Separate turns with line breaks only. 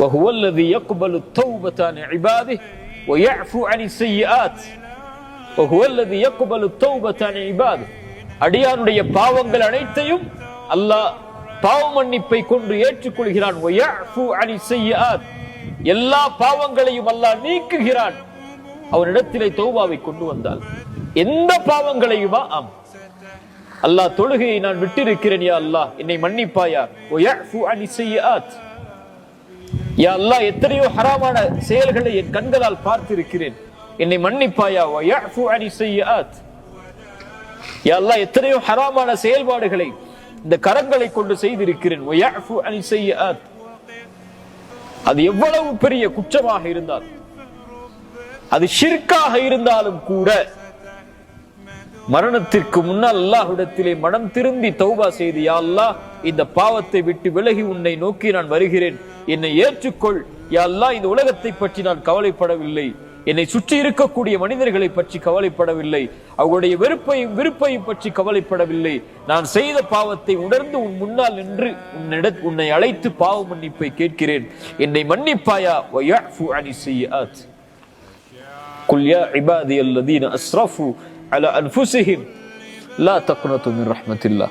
وهو الذي يقبل التوبة عن عباده ويعفو عن السيئات وهو الذي يقبل التوبة عن عباده அடியானுடைய பாவங்கள் அனைத்தையும் அல்லாஹ் பாவ மன்னிப்பை கொண்டு ஏற்றுக்கொள்கிறான் ويعفو عن السيئات எல்லா பாவங்களையும் அல்லாஹ் நீக்குகிறான் அவனிடத்திலே தௌபாவை கொண்டு வந்தால் எந்த பாவங்களையுமா ஆம் அல்லாஹ் தொழுகையை நான் விட்டிருக்கிறேன் யா அல்லாஹ் என்னை மன்னிப்பாயா ويعفو عن السيئات எல்லாம் எத்தனையோ ஹராமான செயல்களை என் கண்களால் பார்த்திருக்கிறேன். என்னை மன்னிப்பாயா? யா அல்லா எத்தனையோ ஹராமான செயல்பாடுகளை இந்த கரங்களை கொண்டு செய்திருக்கிறேன். அது எவ்வளவு பெரிய குற்றமாக இருந்தால் அது ஷிர்காக இருந்தாலும் கூட மரணத்திற்கு முன்னால் அல்லாஹ்விடத்திலே மனம் திரும்பி தௌபா செய்து யா அல்லாஹ் இந்த பாவத்தை விட்டு விலகி உன்னை நோக்கி நான் வருகிறேன் என்னை ஏற்றுக்கொள் யா அல்லாஹ் இந்த உலகத்தை பற்றி நான் கவலைப்படவில்லை என்னை சுற்றி இருக்கக்கூடிய மனிதர்களை பற்றி கவலைப்படவில்லை அவர்களுடைய வெறுப்பையும் விருப்பையும் பற்றி கவலைப்படவில்லை நான் செய்த பாவத்தை உணர்ந்து உன் முன்னால் நின்று உன்னிட உன்னை அழைத்து பாவ மன்னிப்பை கேட்கிறேன் என்னை மன்னிப்பாயா ويعفو عن السيئات قل يا عبادي الذين اسرفوا على انفسهم لا تقنطوا من رحمه الله